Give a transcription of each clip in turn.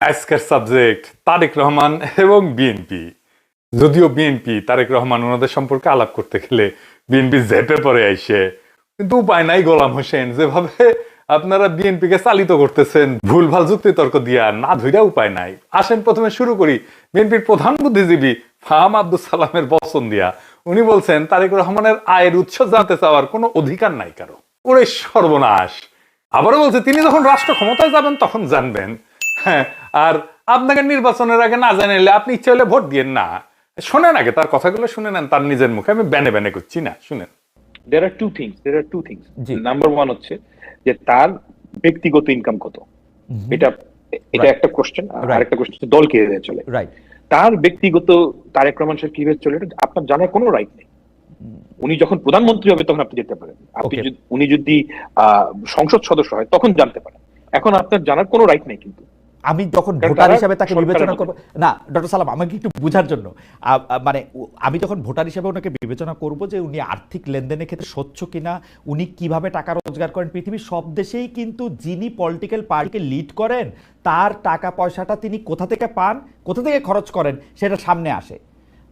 আজকের সাবজেক্ট তারেক রহমান এবং বিএনপি যদিও বিএনপি তারেক রহমান ওনাদের সম্পর্কে আলাপ করতে গেলে বিএনপি জেপে পড়ে আইসে। কিন্তু উপায় নাই গোলাম হোসেন, যেভাবে আপনারা বিএনপিকে চালিত করতেছেন, ভুলভাল যুক্তি তর্ক দিয়া না ধইরা উপায় নাই। আসেন প্রথমে শুরু করি। বিএনপির প্রধান বুদ্ধিজীবী ফাহাম আব্দুল সালামের বচন দিয়া। উনি বলছেন, তারেক রহমানের আয়ের উৎস জানতে চাওয়ার কোনো অধিকার নাই কারও। ওরে সর্বনাশ! আবারও বলছে, তিনি যখন রাষ্ট্র ক্ষমতায় যাবেন, তখন জানবেন। হ্যাঁ আর আপনাকে নির্বাচনের আগে না জানাইলে আপনি ইচ্ছে হলে ভোট দিয়েন না। শোনেন আগে তার কথাগুলো শুনে নেন তার নিজের মুখে। আমি ব্যানে ব্যানে করছি না শুনেন। There are two things there are two things. Number one হচ্ছে যে তার ব্যক্তিগত ইনকাম কত? এটা এটা একটা কোশ্চেন আর একটা কোশ্চেন দল কে চলে। রাইট তার ব্যক্তিগত তারেক রহমান সাহেব কীভাবে চলে এটা আপনার জানার কোনো রাইট নেই। উনি যখন প্রধানমন্ত্রী হবে তখন আপনি যেতে পারেন। আপনি উনি যদি আহ, সংসদ সদস্য হয় তখন জানতে পারেন। এখন আপনার জানার কোনো রাইট নেই কিন্তু। আমি যখন ভোটার হিসাবে তাকে বিবেচনা করব না ডক্টর সালাম আমাকে একটু বোঝার জন্য। মানে আমি যখন ভোটার হিসেবে ওনাকে বিবেচনা করব যে উনি আর্থিক লেনদেনের ক্ষেত্রে স্বচ্ছ কিনা উনি কীভাবে টাকা রোজগার করেন পৃথিবীর সব দেশেই কিন্তু যিনি পলিটিক্যাল পার্টিকে লিড করেন তার টাকা পয়সাটা তিনি কোথা থেকে পান কোথা থেকে খরচ করেন সেটা সামনে আসে।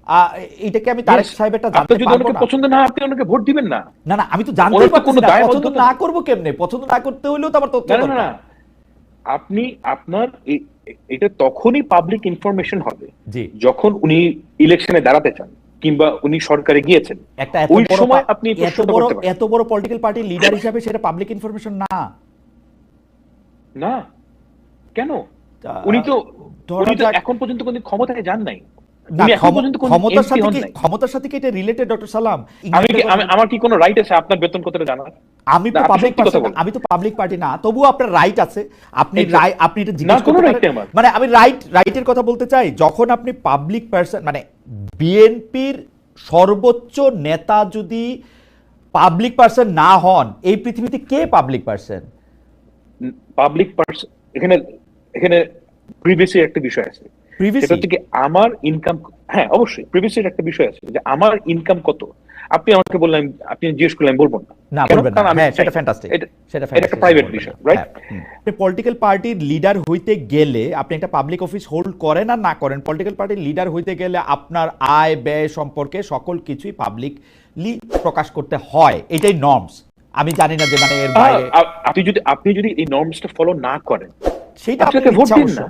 আ, এইটাকে আমি তারেক সাহেবেরটা জানতে যদি পারব না। পছন্দ না আপনি ওনাকে ভোট দিবেন না। না না আমি তো জানতে পারছি না পছন্দ না করব কেমনে? পছন্দ না করতে হলেও তো আমার তথ্য দরকার না আপনি আপনার এটা তখনই পাবলিক ইনফরমেশন হবে যখন উনি ইলেকশনে দাঁড়াতে চান কিংবা উনি সরকারে গিয়েছেন। ওই সময় আপনি। এত বড় পলিটিক্যাল পার্টির লিডার হিসাবে সেটা পাবলিক ইনফরমেশন না। না। কেন? উনি তো উনি তো এখন পর্যন্ত কোনো ক্ষমতায় যান নাই। ক্ষমতার সাথে কি ক্ষমতার সাথে কি এটা রিলেটেড ডক্টর সালাম? আমি আমার কি কোনো রাইট আছে আপনার বেতন কতটা জানার? আমি তো পাবলিক। আমি তো পাবলিক পার্টি না তবুও আপনার রাইট আছে। আপনি আপনি এটা জিজ্ঞেস করতে। মানে আমি রাইট রাইটের কথা বলতে চাই যখন আপনি পাবলিক পার্সন মানে বিএনপির সর্বোচ্চ নেতা যদি পাবলিক পার্সন না হন এই পৃথিবীতে কে পাবলিক পার্সন পাবলিক পার্সন এখানে এখানে প্রিভিয়াসের একটা বিষয় আছে? সেটা হচ্ছে কি আমার ইনকাম হ্যাঁ অবশ্যই প্রিভিয়াসের একটা বিষয় আছে যে আমার ইনকাম কত? আপনি আমাকে বললেন আপনি জিজ্ঞেস করলেন বলব না। না বলবেন না। হ্যাঁ সেটা ফ্যান্টাস্টিক সেটা একটা প্রাইভেট বিষয় রাইট আপনি পলিটিক্যাল পার্টির লিডার হইতে গেলে আপনি একটা পাবলিক অফিস হোল্ড করেন আর না করেন পলিটিক্যাল পার্টির লিডার হইতে গেলে আপনার আয় ব্যয় সম্পর্কে সকল কিছুই পাবলিকলি প্রকাশ করতে হয়। এটাই নর্মস আমি জানি না যে মানে এর বাইরে আপনি যদি আপনি যদি এই নর্মসটা ফলো না করেন সেটা আপনাকে ভোট দিন না।